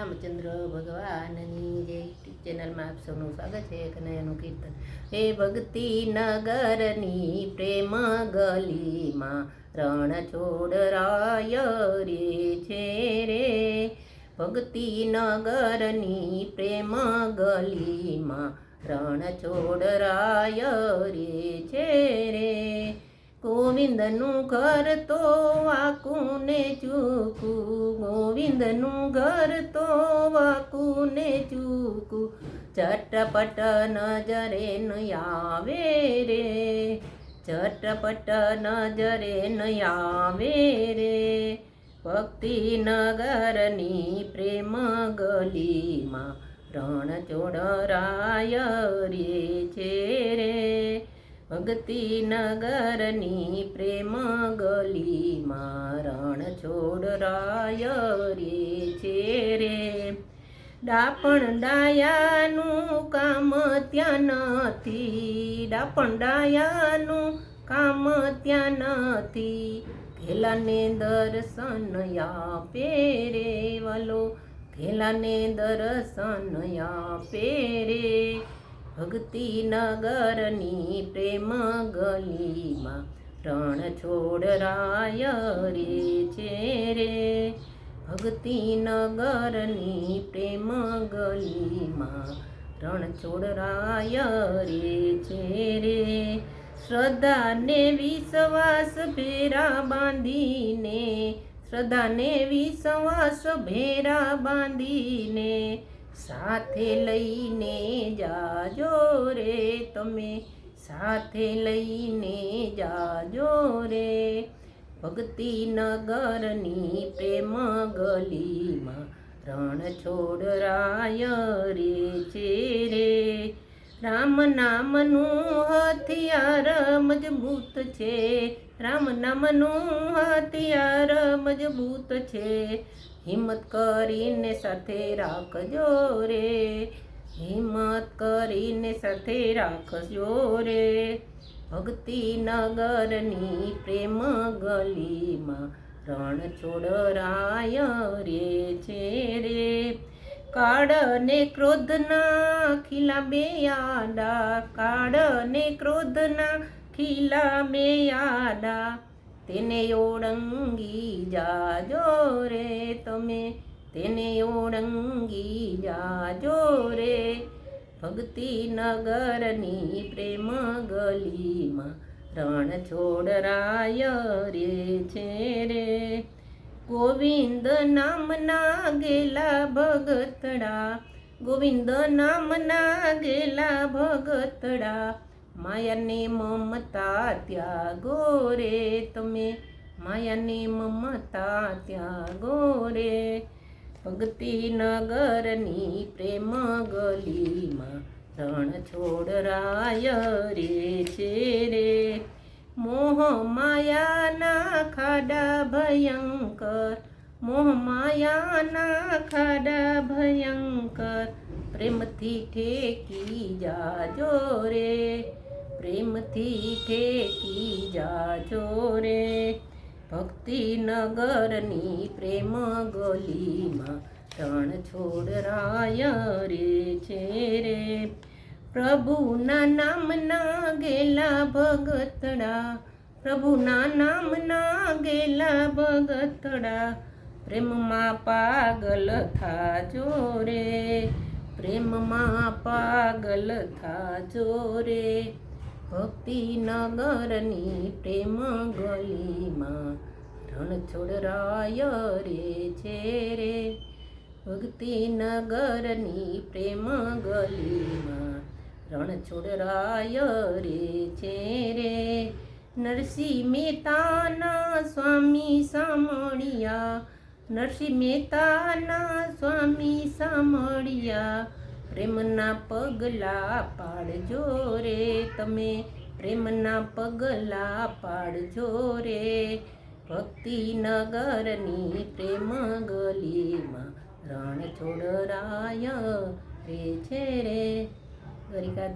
રામચંદ્ર ભગવાનની જય. ચેનલમાં આપ સૌનું સ્વાગત છે કનૈયાનું કીર્તન. હે ભક્તિ નગરની પ્રેમ ગલીમાં રણ છોડરાય રે છે રે. ભક્તિ નગરની પ્રેમ ગલીમાં રણ છોડરાય રે છે રે. ગોવિંદનું ઘર તો આકુને ચૂકું ગોવિંદનું ઘર તો વકુને ચૂકું ચટપટ નજરે ન આવે રે ચટપટ નજરે ન આવે રે ભક્તિ નગરની પ્રેમ ગલીમાં રણ ચોડરાય રે છે રે ભક્તિ નગરની પ્રેમ ગલીમાં રણ છોડ રે છે રે. ડાપણ ડાયાનું કામ ત્યાં નથી. ડાપણ ડાયાનું કામ ત્યાં નથી. ઘેલાને દર્શન આપે રે વાલો. ઘેલાને દર્શન આપે રે. ભક્તિ નગરની પ્રેમ ગલીમાં રણ છોડરાય રે છે રે. ભક્તિ નગરની પ્રેમ ગલીમાં રણ છોડરાય રે છે રે. શ્રદ્ધાને વિશ્વાસ ભેરા બાંધીને, શ્રદ્ધાને વિશ્વાસ ભેરા બાંધીને, સાથે લઈને જાજો રે, તમે સાથે લઈને જાજો રે. ભક્તિ નગરની પ્રેમ ગલીમાં રણ છોડરાય રે છે રે. રામ નામનું હથિયાર મજબૂત છે. રામ નામનું હથિયાર મજબૂત છે. હિંમત કરીને સાથે રાખજો રે. હિંમત કરીને સાથે રાખજો રે. ભક્તિ નગરની પ્રેમ ગલીમાં રણ છોડરાય રે છે રે. કાળ ને ક્રોધના ખીલા બે આડા કાળ ને ક્રોધના ખીલા બે આડા, તેને ઓળંગી જાજો રે તમે. તેને ઓળંગી જાજો રે. ભક્તિ નગરની પ્રેમ ગલીમાં રણ છોડરાય રે છે રે. ગોવિંદ નામના ગેલા ભગતડા. ગોવિંદ નામના ગેલા ભગતડા. માયાને મમતા ત્યાગો રે તમે. માયાને મમતા ત્યાગો રે. ભક્તિ નગરની પ્રેમ ગલીમાં રણ છોડરાય રે છે રે. મોહ માયાના ખાડા ભયંકર, મોહ માયાના ખાડા ભયંકર, પ્રેમથી ઠેકી જાજો રે, પ્રેમથી ઠેકી જાજો રે. ભક્તિ નગરની પ્રેમ ગલીમાં ત્રણ છોડરાય રે છે રે. પ્રભુના નામના ગેલા ભગતડા, પ્રભુના નામના ગેલા ભગતડા, પ્રેમમાં પાગલ થાજો રે. પ્રેમમાં પાગલ થાજો રે. ભક્તિ નગરની પ્રેમ ગલીમાં રણછોડ રાય રે છે રે. ભક્તિ નગરની પ્રેમ ગલીમાં રણછોડ રાય રે છે રે. નરસિંહ મહેતાના સ્વામી સામળિયા નરસિંહ મહેતાના સ્વામી સામળિયા પ્રેમના પગલા પાડજો રે તમે. પ્રેમના પગલા પાડજો રે. ભક્તિનગરની પ્રેમ ગલીમાં રણ છોડરાય રે. છે રે દ્વારિકાધી